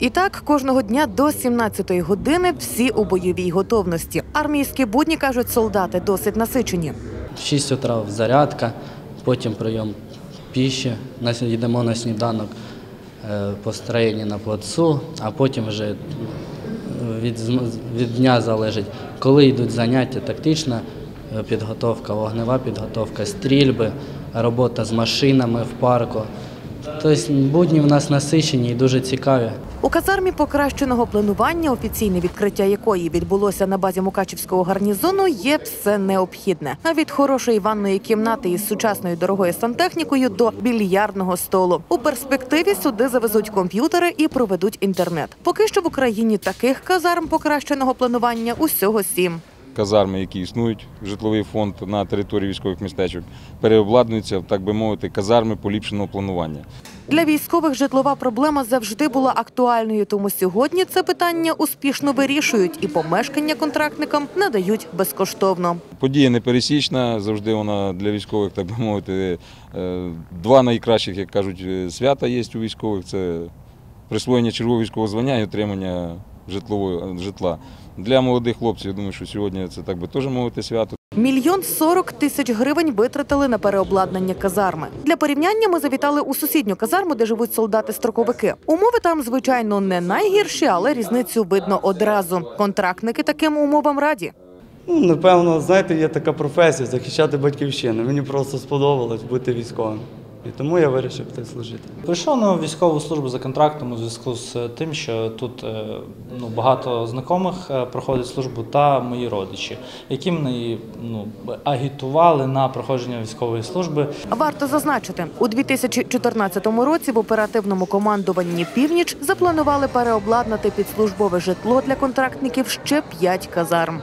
І так кожного дня до 17-ї години всі у бойовій готовності. Армійські будні кажуть солдати досить насичені. В 6 утра зарядка, потім прийом піші, йдемо на сніданок е, построєння на плацу, а потім вже е, від, від дня залежить, коли йдуть заняття, тактична е, підготовка, вогнева підготовка, стрільби, робота з машинами в парку. Тобто будні в нас насичені і дуже цікаві. У казармі покращеного планування, офіційне відкриття якої відбулося на базі Мукачівського гарнізону, є все необхідне. А від хорошої ванної кімнати із сучасною дорогою сантехнікою до більярдного столу. У перспективі сюди завезуть комп'ютери і проведуть інтернет. Поки що в Україні таких казарм покращеного планування усього сім. Казарми, які існують, житловий фонд на території військових містечок, переобладнуються, так би мовити, казарми поліпшеного планування. Для військових житлова проблема завжди була актуальною, тому сьогодні це питання успішно вирішують і помешкання контрактникам надають безкоштовно. Подія непересічна, завжди вона для військових, так би мовити, е, два найкращих, як кажуть, е, свята є у військових. Це присвоєння чергового військового звання і отримання житлового житла. Для молодих хлопців, я думаю, що сьогодні це так би теж мовити свято. Мільйон сорок тисяч гривень витратили на переобладнання казарми. Для порівняння ми завітали у сусідню казарму, де живуть солдати-строковики. Умови там, звичайно, не найгірші, але різницю видно одразу. Контрактники таким умовам раді. Ну, напевно, знаєте, є така професія захищати батьківщину. Мені просто сподобалось бути військовим. І тому я вирішив піти служити. Прийшов на військову службу за контрактом у зв'язку з тим, що тут е, ну, багато знайомих е, проходить службу та мої родичі, які мене ну, агітували на проходження військової служби. Варто зазначити, у 2014 році в оперативному командуванні Північ запланували переобладнати під службове житло для контрактників ще п'ять казарм.